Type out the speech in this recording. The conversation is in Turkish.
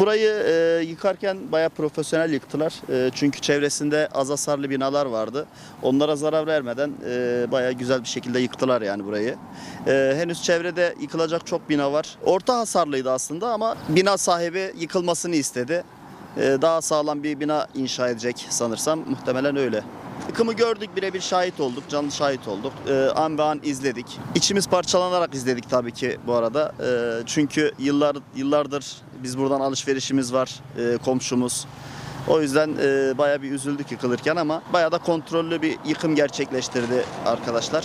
Burayı e, yıkarken bayağı profesyonel yıktılar. E, çünkü çevresinde az hasarlı binalar vardı. Onlara zarar vermeden e, bayağı güzel bir şekilde yıktılar yani burayı. E, henüz çevrede yıkılacak çok bina var. Orta hasarlıydı aslında ama bina sahibi yıkılmasını istedi. E, daha sağlam bir bina inşa edecek sanırsam. Muhtemelen öyle. Yıkımı gördük, birebir şahit olduk, canlı şahit olduk. Ee, an be an izledik. İçimiz parçalanarak izledik tabii ki bu arada. Ee, çünkü yıllar yıllardır biz buradan alışverişimiz var, e, komşumuz. O yüzden e, bayağı bir üzüldük yıkılırken ama bayağı da kontrollü bir yıkım gerçekleştirdi arkadaşlar.